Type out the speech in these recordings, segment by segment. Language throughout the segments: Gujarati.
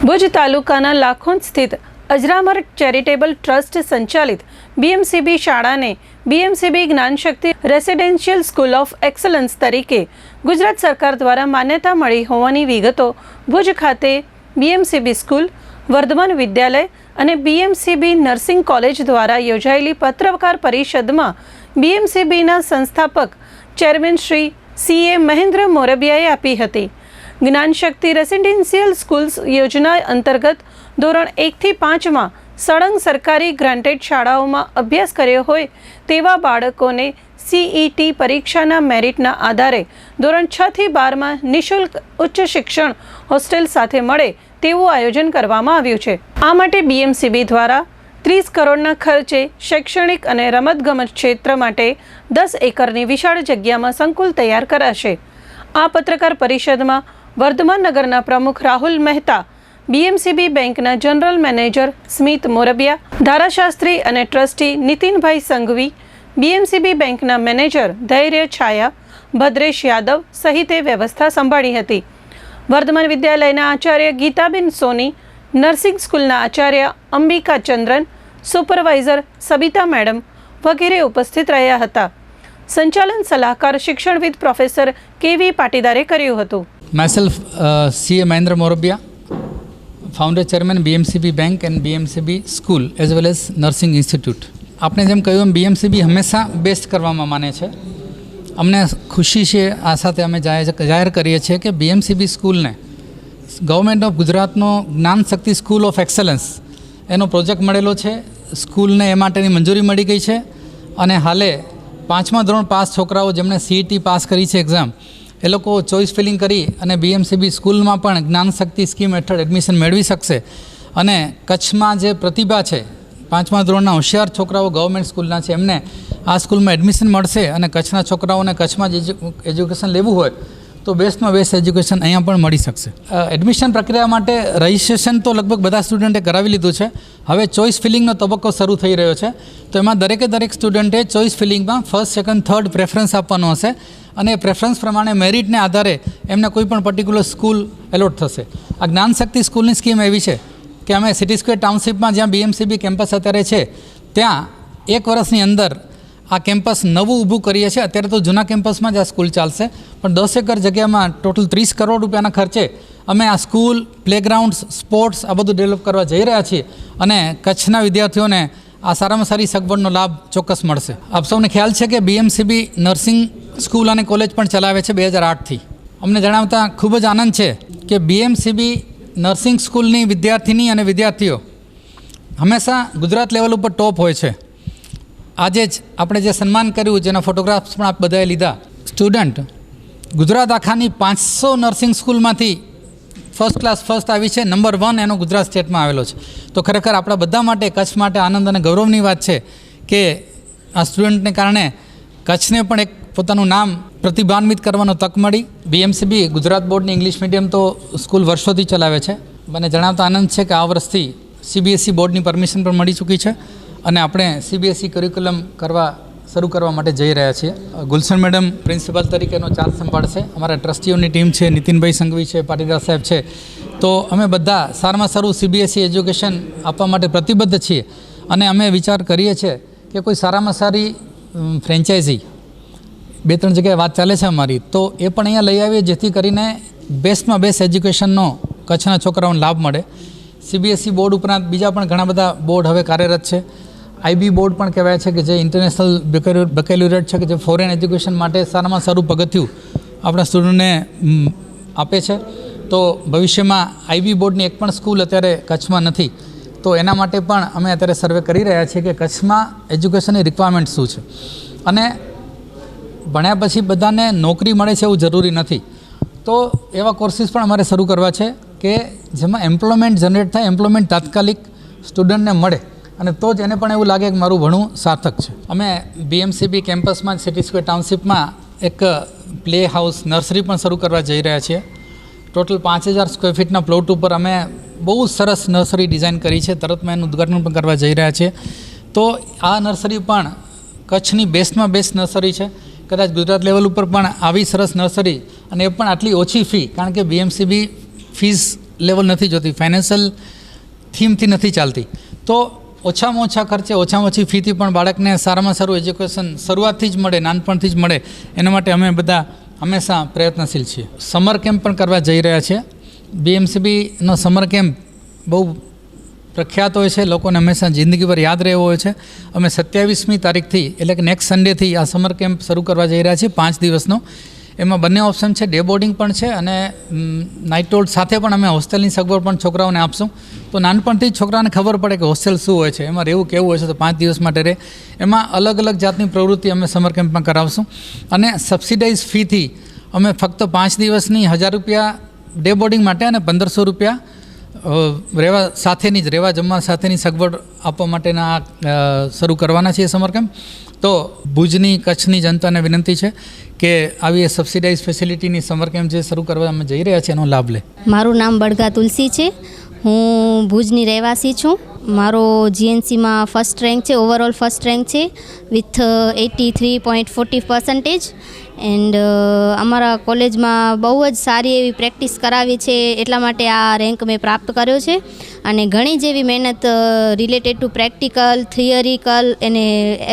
ભુજ તાલુકાના લાખોંદ સ્થિત અજરામર ચેરિટેબલ ટ્રસ્ટ સંચાલિત બીએમસીબી શાળાને BMCB Gyanshakti residential school of excellence તરીકે ગુજરાત સરકાર દ્વારા માન્યતા મળી હોવાની વિગતો ભુજ ખાતે બીએમસીબી સ્કૂલ, વર્ધમાન વિદ્યાલય અને બીએમસીબી નર્સિંગ કોલેજ દ્વારા યોજાયેલી પત્રકાર પરિષદમાં બીએમસીબીના સંસ્થાપક chairman Shri C A Mahendra મોરબિયાએ આપી હતી. જ્ઞાનશક્તિ રેસિડેન્શિયલ સ્કૂલ્સ યોજના અંતર્ગત ધોરણ એકથી પાંચમાં સળંગ સરકારી ગ્રાન્ટેડ શાળાઓમાં અભ્યાસ કર્યો હોય તેવા બાળકોને સીઈટી પરીક્ષાના મેરિટના આધારે ધોરણ છથી બારમાં નિઃશુલ્ક ઉચ્ચ શિક્ષણ હોસ્ટેલ સાથે મળે તેવું આયોજન કરવામાં આવ્યું છે. આ માટે બીએમસીબી દ્વારા ત્રીસ કરોડના ખર્ચે શૈક્ષણિક અને રમતગમત ક્ષેત્ર માટે દસ એકરની વિશાળ જગ્યામાં સંકુલ તૈયાર કરાશે. આ પત્રકાર પરિષદમાં વર્ધમાન નગરના પ્રમુખ રાહુલ મહેતા, બીએમસીબી બેંકના જનરલ મેનેજર સ્મિત મોરબિયા, ધારાશાસ્ત્રી અને ટ્રસ્ટી નીતિનભાઈ સંઘવી, બીએમસીબી બેંકના મેનેજર ધૈર્ય છાયા, ભદ્રેશ યાદવ સહિતે વ્યવસ્થા સંભાળી હતી. વર્ધમાન વિદ્યાલયના આચાર્ય ગીતાબેન સોની, નર્સિંગ સ્કૂલના આચાર્ય અંબિકા ચંદ્રન, સુપરવાઇઝર સબિતા મેડમ વગેરે ઉપસ્થિત રહ્યા હતા. સંચાલન સલાહકાર શિક્ષણવિદ પ્રોફેસર કેવી પાટીદારે કર્યું હતું. Myself uh, CA Mahendra Morabia, founder chairman BMCB Bank and BMCB School as well as Nursing Institute. આપણે જેમ કહ્યું એમ બીએમસીબી હંમેશા બેસ્ટ કરવામાં માને છે અમને ખુશી છે આ સાથે અમે જાહેર કરીએ છીએ કે બીએમસીબી સ્કૂલને ગવર્મેન્ટ ઓફ ગુજરાતનો Gyan Shakti school of excellence એનો પ્રોજેક્ટ મળેલો છે સ્કૂલને એ માટેની મંજૂરી મળી ગઈ છે। અને હાલે પાંચમા ધોરણ પાસ છોકરાઓ જેમણે સીઈટી પાસ કરી છે એક્ઝામ એ લોકો ચોઈસ ફિલિંગ કરી અને બીએમસીબી સ્કૂલમાં પણ જ્ઞાન શક્તિ સ્કીમ હેઠળ એડમિશન મેળવી શકશે. અને કચ્છમાં જે પ્રતિભા છે, પાંચમા ધોરણના હોશિયાર છોકરાઓ ગવર્મેન્ટ સ્કૂલના છે, એમને આ સ્કૂલમાં એડમિશન મળશે અને કચ્છના છોકરાઓને કચ્છમાં જ એજ્યુ- એજ્યુકેશન લેવું હોય તો બેસ્ટમાં બેસ્ટ એજ્યુકેશન અહીંયા પણ મળી શકશે. એડમિશન પ્રક્રિયા માટે રજિસ્ટ્રેશન તો લગભગ બધા સ્ટુડન્ટે કરાવી લીધું છે. હવે ચોઈસ ફિલિંગનો તબક્કો શરૂ થઈ રહ્યો છે. તો એમાં દરેકે દરેક સ્ટુડન્ટે ચોઈસ ફિલિંગમાં ફર્સ્ટ સેકન્ડ થર્ડ પ્રેફરન્સ આપવાનો હશે અને પ્રેફરન્સ પ્રમાણે મેરિટને આધારે એમને કોઈ પણ પર્ટિક્યુલર સ્કૂલ એલોટ થશે. આ જ્ઞાનશક્તિ સ્કૂલની સ્કીમ એવી છે કે અમે સિટી સ્ક્વેર ટાઉનશીપમાં જ્યાં બીએમસીબી કેમ્પસ અત્યારે છે, ત્યાં એક વર્ષની અંદર આ કેમ્પસ નવું ઊભું કરીએ છીએ. અત્યારે તો જૂના કેમ્પસમાં જ આ સ્કૂલ ચાલશે. પણ દસ એકર જગ્યામાં ટોટલ ત્રીસ કરોડ રૂપિયાના ખર્ચે અમે આ સ્કૂલ પ્લેગ્રાઉન્ડ સ્પોર્ટ્સ આ બધું ડેવલપ કરવા જઈ રહ્યા છીએ અને કચ્છના વિદ્યાર્થીઓને આ સારામાં સારી સગવડનો લાભ ચોક્કસ મળશે. આપ સૌને ખ્યાલ છે કે બીએમસીબી નર્સિંગ સ્કૂલ અને કોલેજ પણ ચલાવે છે બે હજાર આઠથી. અમને જણાવતા ખૂબ જ આનંદ છે કે બીએમસીબી નર્સિંગ સ્કૂલની વિદ્યાર્થીની અને વિદ્યાર્થીઓ હંમેશા ગુજરાત લેવલ ઉપર ટોપ હોય છે. આજે જ આપણે જે સન્માન કર્યું, જેના ફોટોગ્રાફ્સ પણ આપ બધાએ લીધા. સ્ટુડન્ટ ગુજરાત આખાની પાંચસો નર્સિંગ સ્કૂલમાંથી ફર્સ્ટ ક્લાસ ફર્સ્ટ આવી છે. નંબર વન એનો ગુજરાત સ્ટેટમાં આવેલો છે. તો ખરેખર આપણા બધા માટે કચ્છ માટે આનંદ અને ગૌરવની વાત છે કે આ સ્ટુડન્ટને કારણે કચ્છને પણ એક પોતાનું નામ પ્રતિભાન્વિત કરવાનો તક મળી. બીએમસીબી ગુજરાત બોર્ડની ઇંગ્લિશ મીડિયમ તો સ્કૂલ વર્ષોથી ચલાવે છે. મને જણાવતા આનંદ છે કે આ વર્ષથી સીબીએસઈ બોર્ડની પરમિશન પણ મળી ચૂકી છે. અને આપણે સીબીએસઈ કરિક્યુલમ કરવા, શરૂ કરવા માટે જઈ રહ્યા છીએ. ગુલશન મેડમ પ્રિન્સિપાલ તરીકેનો ચાર્જ સંભાળશે અમારા ટ્રસ્ટીઓની ટીમ છે, નીતિનભાઈ સંઘવી છે, પાટીદાર સાહેબ છે. તો અમે બધા સારામાં સારું સીબીએસઈ એજ્યુકેશન આપવા માટે પ્રતિબદ્ધ છીએ અને અમે વિચાર કરીએ છીએ કે કોઈ સારામાં સારી ફ્રેન્ચાઇઝી બે ત્રણ જગ્યાએ વાત ચાલે છે અમારી, તો એ પણ અહીંયા લઈ આવીએ જેથી કરીને બેસ્ટમાં બેસ્ટ એજ્યુકેશનનો કચ્છના છોકરાઓને લાભ મળે. સીબીએસઈ બોર્ડ ઉપરાંત બીજા પણ ઘણા બધા બોર્ડ હવે કાર્યરત છે. આઈબી બોર્ડ પણ કહેવાય છે કે જે ઇન્ટરનેશનલ બેકેલ્યુરેટ છે કે જે ફોરેન એજ્યુકેશન માટે સારામાં સારું પગથિયું આપણા સ્ટુડન્ટને આપે છે. તો ભવિષ્યમાં આઈબી બોર્ડની એક પણ સ્કૂલ અત્યારે કચ્છમાં નથી. તો એના માટે પણ અમે અત્યારે સર્વે કરી રહ્યા છીએ કે કચ્છમાં એજ્યુકેશનની રિક્વાયરમેન્ટ શું છે. અને ભણ્યા પછી બધાને નોકરી મળે છે એવું જરૂરી નથી. તો એવા કોર્સિસ પણ અમારે શરૂ કરવા છે કે જેમાં એમ્પ્લોયમેન્ટ જનરેટ થાય એમ્પ્લોયમેન્ટ તાત્કાલિક સ્ટુડન્ટને મળે. અને તો જ એને પણ એવું લાગે કે મારું ભણવું સાર્થક છે. અમે બીએમસીબી કેમ્પસમાં સિટી સ્ક્વેર ટાઉનશીપમાં એક પ્લે હાઉસ નર્સરી પણ શરૂ કરવા જઈ રહ્યા છીએ. ટોટલ પાંચ હજાર સ્ક્વેર ફીટના પ્લોટ ઉપર અમે બહુ સરસ નર્સરી ડિઝાઇન કરી છે. તરતમાં એનું ઉદ્ઘાટન પણ કરવા જઈ રહ્યા છીએ. તો આ નર્સરી પણ કચ્છની બેસ્ટમાં બેસ્ટ નર્સરી છે. કદાચ ગુજરાત લેવલ ઉપર પણ આવી સરસ નર્સરી અને એ પણ આટલી ઓછી ફી કારણ કે બીએમસીબી ફીસ લેવલ નથી જોતી ફાઇનાન્શિયલ થીમથી નથી ચાલતી. તો ઓછામાં ઓછા ખર્ચે ઓછામાં ઓછી ફીથી પણ બાળકને સારામાં સારું એજ્યુકેશન શરૂઆતથી જ મળે, નાનપણથી જ મળે, એના માટે અમે બધા હંમેશા પ્રયત્નશીલ છીએ. સમર કેમ્પ પણ કરવા જઈ રહ્યા છીએ. બીએમસીબીનો સમર કેમ્પ બહુ પ્રખ્યાત હોય છે, લોકોને હંમેશા જિંદગીભર યાદ રહેવો હોય છે. અમે સત્યાવીસમી તારીખથી, એટલે કે નેક્સ્ટ સન્ડેથી આ સમર કેમ્પ શરૂ કરવા જઈ રહ્યા છીએ, પાંચ દિવસનો. એમાં બંને ઓપ્શન છે ડે બોર્ડિંગ પણ છે અને નાઇટ હોલ્ડ સાથે પણ અમે હોસ્ટેલની સગવડ પણ છોકરાઓને આપશું. તો નાનપણથી જ છોકરાને ખબર પડે કે હોસ્ટેલ શું હોય છે. એમાં રહેવું કેવું હોય છે તો પાંચ દિવસ માટે રહે. એમાં અલગ અલગ જાતની પ્રવૃત્તિ અમે સમર કેમ્પમાં કરાવશું. અને સબસિડાઇઝ ફીથી અમે ફક્ત પાંચ દિવસની હજાર રૂપિયા ડે બોર્ડિંગ માટે અને પંદરસો રૂપિયા રહેવા સાથેની જ, રહેવા જમવા સાથેની સગવડ આપવા માટેના શરૂ કરવાના છીએ સમર તો ભુજની કચ્છની જનતાને વિનંતી છે કે આવી સબસિડાઇઝ ફેસિલિટીની સમર જે શરૂ કરવા અમે જઈ રહ્યા છીએ એનો લાભ લે. મારું નામ બળગા તુલસી છે. હું ભુજની રહેવાસી છું. મારો જીએનસીમાં ફર્સ્ટ રેન્ક છે ઓવરઓલ ફર્સ્ટ રેન્ક છે with eighty three point forty percentage and અમારા કોલેજમાં બહુ જ સારી એવી પ્રેક્ટિસ કરાવી છે, એટલા માટે આ રેન્ક મેં પ્રાપ્ત કર્યો છે. અને ઘણી જેવી મહેનત રિલેટેડ ટુ પ્રેક્ટિકલ થિયરિકલ અને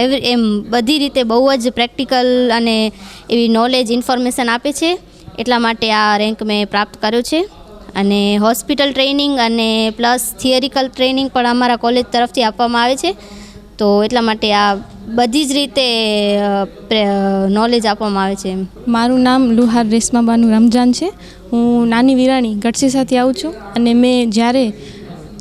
એવી એમ બધી રીતે બહુ જ પ્રેક્ટિકલ અને એવી નોલેજ ઇન્ફોર્મેશન આપે છે, એટલા માટે આ રેન્ક મેં પ્રાપ્ત કર્યો છે. અને હોસ્પિટલ ટ્રેનિંગ અને પ્લસ થિયરિકલ ટ્રેનિંગ પણ અમારા કોલેજ તરફથી આપવામાં આવે છે. તો એટલા માટે આ બધી જ રીતે નોલેજ આપવામાં આવે છે મારું નામ લુહાર રેશમાબાનું રમજાન છે. હું નાની વિરાણી ગઢસીસાથી આવું છું અને મેં જ્યારે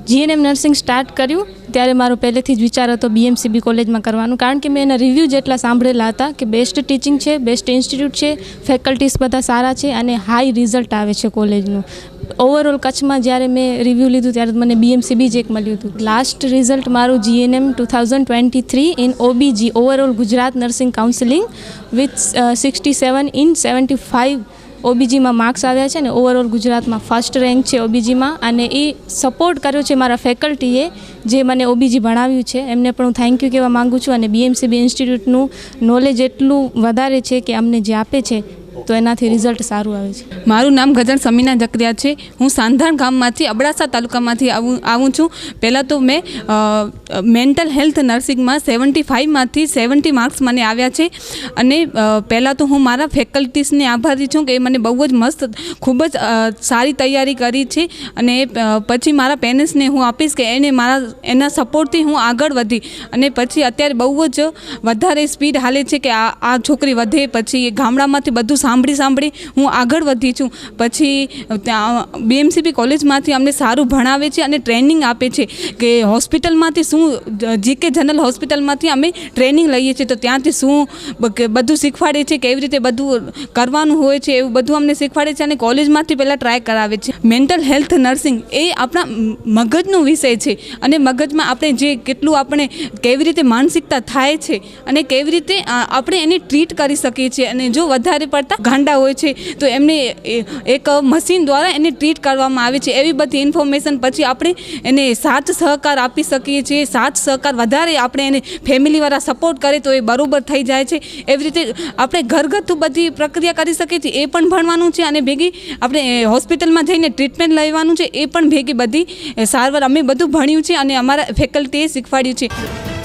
જીએનએમ નર્સિંગ સ્ટાર્ટ કર્યું ત્યારે મારો પહેલેથી જ વિચાર હતો બીએમસીબી કોલેજમાં કરવાનું. કારણ કે મેં એના રિવ્યૂ જેટલા સાંભળેલા હતા કે બેસ્ટ ટીચિંગ છે બેસ્ટ ઇન્સ્ટિટ્યૂટ છે ફેકલ્ટીઝ બધા સારા છે અને હાઈ રિઝલ્ટ આવે છે કોલેજનું. ઓવરઓલ કચ્છમાં જ્યારે મેં રિવ્યૂ લીધું ત્યારે મને બીએમસીબી જ એક મળ્યું હતું. લાસ્ટ રિઝલ્ટ મારું GNM two thousand twenty three in OBG overall Gujarat nursing counselling with sixty seven in seventy five ઓબીજીમાં marks આવ્યા છે ને ઓવરઓલ ગુજરાતમાં ફર્સ્ટ રેન્ક છે ઓબીજીમાં અને એ સપોર્ટ કર્યો છે મારા ફેકલ્ટીએ જે મને ઓબીજી ભણાવ્યું છે. એમને પણ હું થેન્ક યુ કહેવા માગું છું અને બીએમસીબી ઇન્સ્ટિટ્યૂટનું નોલેજ એટલું વધારે છે કે અમને જે આપે છે તો એનાથી રિઝલ્ટ સારું આવે છે. મારું નામ ગજન સમીના જકરિયા છે. હું સાંધાણ ગામમાંથી અબડાસા તાલુકામાંથી આવું આવું છું. પહેલાં તો મેં મેન્ટલ હેલ્થ નર્સિંગમાં સેવન્ટી ફાઇવમાંથી સેવન્ટી માર્ક્સ મને આવ્યા છે. અને પહેલાં તો હું મારા ફેકલ્ટીસને આભારી છું કે એ મને બહુ જ મસ્ત, ખૂબ જ સારી તૈયારી કરી છે. અને પછી મારા પેરેન્ટ્સને હું આપીશ કે એને મારા, એના સપોર્ટથી હું આગળ વધી. અને પછી અત્યારે બહુ જ વધારે સ્પીડ હાલે છે કે આ આ છોકરી વધે, પછી ગામડામાંથી બધું સાંભળી સાંભળી હું આગળ વધી છું. પછી ત્યાં બીએમસીબી કોલેજમાંથી અમને સારું ભણાવે છે અને ટ્રેનિંગ આપે છે કે હોસ્પિટલમાંથી શું જીકે જનરલ હોસ્પિટલમાંથી અમે ટ્રેનિંગ લઈએ છીએ. તો ત્યાંથી શું બધું શીખવાડે છે, કેવી રીતે બધું કરવાનું હોય છે, એવું બધું અમને શીખવાડે છે અને કોલેજમાંથી પહેલાં ટ્રાય કરાવે છે. મેન્ટલ હેલ્થ નર્સિંગ એ આપણા મગજનો વિષય છે અને મગજમાં આપણે જે કેટલું આપણે કેવી રીતે માનસિકતા થાય છે અને કેવી રીતે આપણે એને ટ્રીટ કરી શકીએ છીએ અને જો વધારે પડતા ગાંડા હોય છે, તો એમને એક મશીન દ્વારા એને ટ્રીટ કરવામાં આવે છે. એવી બધી ઇન્ફોર્મેશન પછી આપણે એને સાથ સહકાર આપી શકીએ છીએ. સાથ સહકાર વધારે આપણે એને ફેમિલીવાળા સપોર્ટ કરે તો એ બરાબર થઈ જાય છે. એવી રીતે આપણે ઘરગથ્થુ બધી પ્રક્રિયા કરી શકીએ છીએ. એ પણ ભણવાનું છે અને ભેગી આપણે હોસ્પિટલમાં જઈને ટ્રીટમેન્ટ લેવાનું છે. એ પણ ભેગી બધી સારવાર અમે બધું ભણ્યું છે અને અમારા ફેકલ્ટીએ શીખવાડ્યું છે.